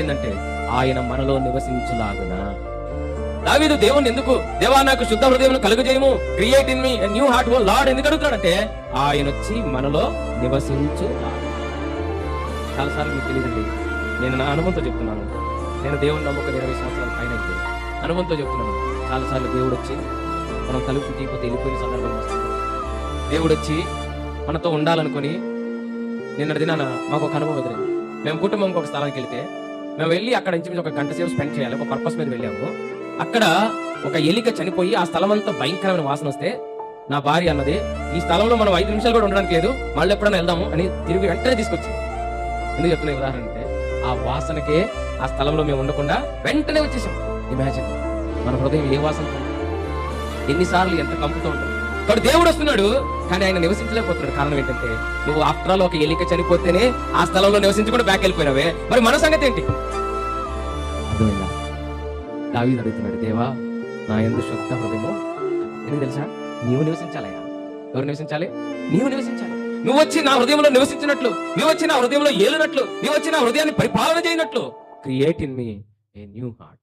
పెట్టిందంటే ఆయన మనలో నివసించులాగున. దావీదు దేవుని ఎందుకు దేవా నాకు శుద్ధ హృదయం కలుగజేయము create in me new heart O Lord ఎందుకు అడుగుతాడంటే ఆయన వచ్చి మనలో నివసించు చాలాసార్లు మీకు తెలియదండి నేను నా అనుభవంతో చెప్తున్నాను. నేను దేవుని నమ్మక ఇరవై సంవత్సరాల పైన అనుభవంతో చెప్తున్నాను. చాలాసార్లు దేవుడు వచ్చి మనం తలుపు తీయకపోతే వెళ్ళిపోయిన సందర్భం వస్తుంది. దేవుడు వచ్చి మనతో ఉండాలనుకొని నిన్న దినాన మాకు ఒక అనుభవం ఎదురైంది. మేము కుటుంబంకి ఒక స్థలానికి వెళ్తే మేము వెళ్ళి అక్కడ నుంచి ఒక గంట సేపు స్పెండ్ చేయాలి ఒక పర్పస్ మీద వెళ్ళాము అక్కడ ఒక ఎలిక చనిపోయి ఆ స్థలం అంతా భయంకరమైన వాసన వస్తే నా భార్య అన్నది ఈ స్థలంలో మనం ఐదు నిమిషాలు కూడా ఉండడానికి లేదు మళ్ళీ ఎప్పుడైనా వెళ్దాము అని తిరిగి వెంటనే తీసుకొచ్చింది. ఎందుకు చెప్తున్నా ఉదాహరణ అంటే ఆ వాసనకే ఆ స్థలంలో మేము ఉండకుండా వెంటనే వచ్చేసాం. ఇమాజిన్ మన హృదయం ఏ వాసన ఎన్నిసార్లు ఎంత కంపుతో ఉంటుంది. వాడు దేవుడు వస్తున్నాడు. కానీ ఆయన నివసించలేకపోతున్నాడు. కారణం ఏంటంటే నువ్వు ఆఫ్టర్ ఆల్ ఒక ఎలిక చనిపోతేనే ఆ స్థలంలో నివసించకుండా బ్యాక్ వెళ్ళిపోయినావే. మరి మన సంగతి ఏంటి? అర్థమైందా? అడుగుతున్నాడు దేవా నా ఎందు శుద్ధ హృదయమో? ఎందుకు తెలుసా? నీవు నివసించాలయ్యా. ఎవరు నివసించాలి? నీవు నివసించాలి. నువ్వు వచ్చి నా హృదయంలో నివసించినట్లు నువ్వు వచ్చి నా హృదయంలో ఏలినట్లు నువ్వు వచ్చి నా హృదయాన్ని పరిపాలన చేయనట్లు. Create in me a new heart